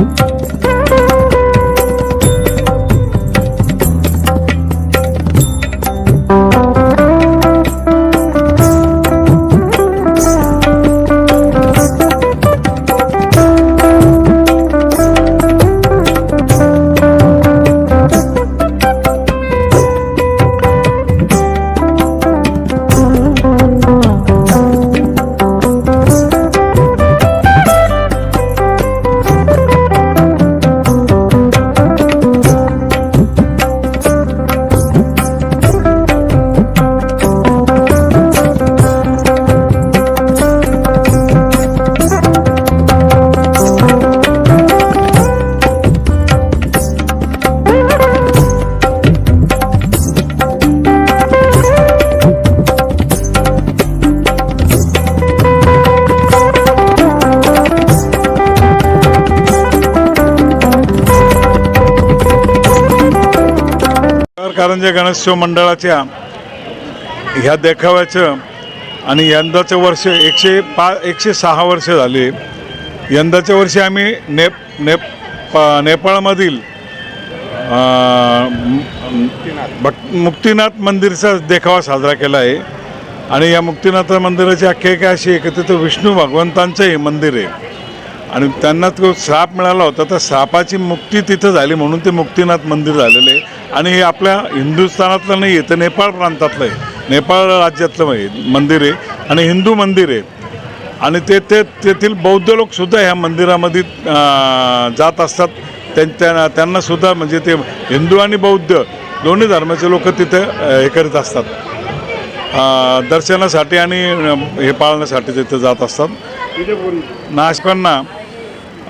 Música कारंजे Ganeshotsav मंडळाच्या ह्या देखाव्याचं आणि यंदाचं वर्ष एकशे पा एकशे सहा वर्ष झाली. यंदाच्या वर्षी आम्ही नेप नेप नेपाळमधील अं, मुक्तिनाथ मंदिरचा देखावा साजरा केला आहे. आणि या मुक्तिनाथ मंदिराची आख्यायिका अशी आहे की तिथं विष्णू भगवंतांचं हे मंदिर आहे. आणि त्यांना तो श्राप मिळाला होता तर श्रापाची मुक्ती तिथं झाली म्हणून ते मुक्तिनाथ मंदिर झालेलं आहे. आणि हे आपल्या हिंदुस्थानातलं नाही आहे तर नेपाळ प्रांतातलं आहे. नेपाळ राज्यातलं मंदिर आहे आणि हिंदू मंदिर आहे. आणि ते ते तेथील बौद्ध लोकसुद्धा ह्या मंदिरामध्ये जात असतात. त्यांना सुद्धा म्हणजे ते हिंदू आणि बौद्ध दोन्ही धर्माचे लोक तिथे हे करीत असतात. दर्शनासाठी आणि हे पाळण्यासाठी तिथे जात असतात. नाशकांना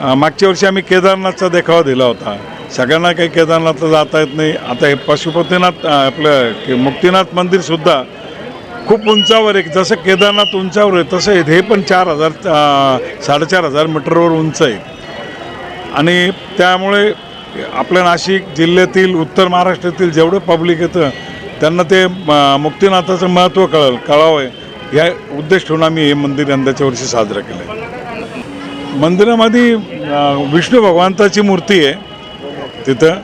मागच्या वर्षी आम्ही केदारनाथचा देखावा दिला होता. सगळ्यांना काही केदारनाथला जाता येत नाही. आता हे पशुपतीनाथ आपलं मुक्तीनाथ मुक्तिनाथ मंदिरसुद्धा खूप उंचावर एक जसं केदारनाथ उंचावर आहे तसं हे- हे पण चार हजार साडेचार हजार मीटरवर उंच आहे. आणि त्यामुळे आपल्या नाशिक जिल्ह्यातील उत्तर महाराष्ट्रातील जेवढं पब्लिक येतं त्यांना ते मुक्तीनाथाचं मुक्तिनाथाचं महत्त्व कळलं कळावं. या उद्देश ठेवून आम्ही हे मंदिर यंदाच्या वर्षी साजरं केलं आहे मंदिरामध्ये विष्णू भगवंताची मूर्ती आहे तिथं.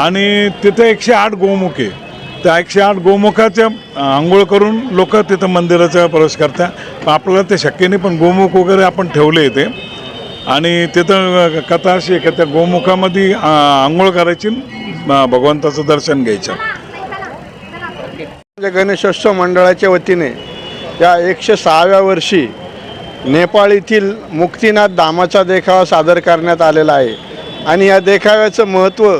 आणि तिथं एकशे आठ गोमुख आहे. त्या एकशे आठ गोमुखाच्या आंघोळ करून लोक तिथं मंदिराचा प्रवेश करतात. आपल्याला ते शक्य नाही पण गोमुख वगैरे आपण ठेवले इथे. आणि तिथं कथा अशी आहे का त्या गोमुखामध्ये आंघोळ करायची भगवंताचं दर्शन घ्यायचं. गणेशोत्सव मंडळाच्या वतीने या एकशे सहाव्या वर्षी नेपाळ येथील मुक्तिनाथ धामाचा देखावा सादर करण्यात आलेला आहे. आणि या देखाव्याचं महत्त्व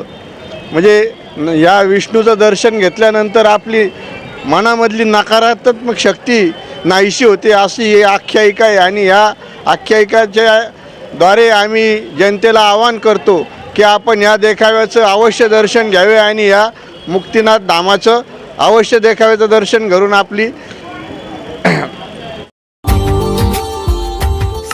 म्हणजे या विष्णूचं दर्शन घेतल्यानंतर आपली मनामधली नकारात्मक शक्ती नाहीशी होते अशी ही आख्यायिका आहे. आणि या आख्यायिकाच्या द्वारे आम्ही जनतेला आवाहन करतो की आपण या देखाव्याचं अवश्य दर्शन घ्यावे आणि या मुक्तिनाथ धामाचं अवश्य देखाव्याचं दर्शन घरून आपली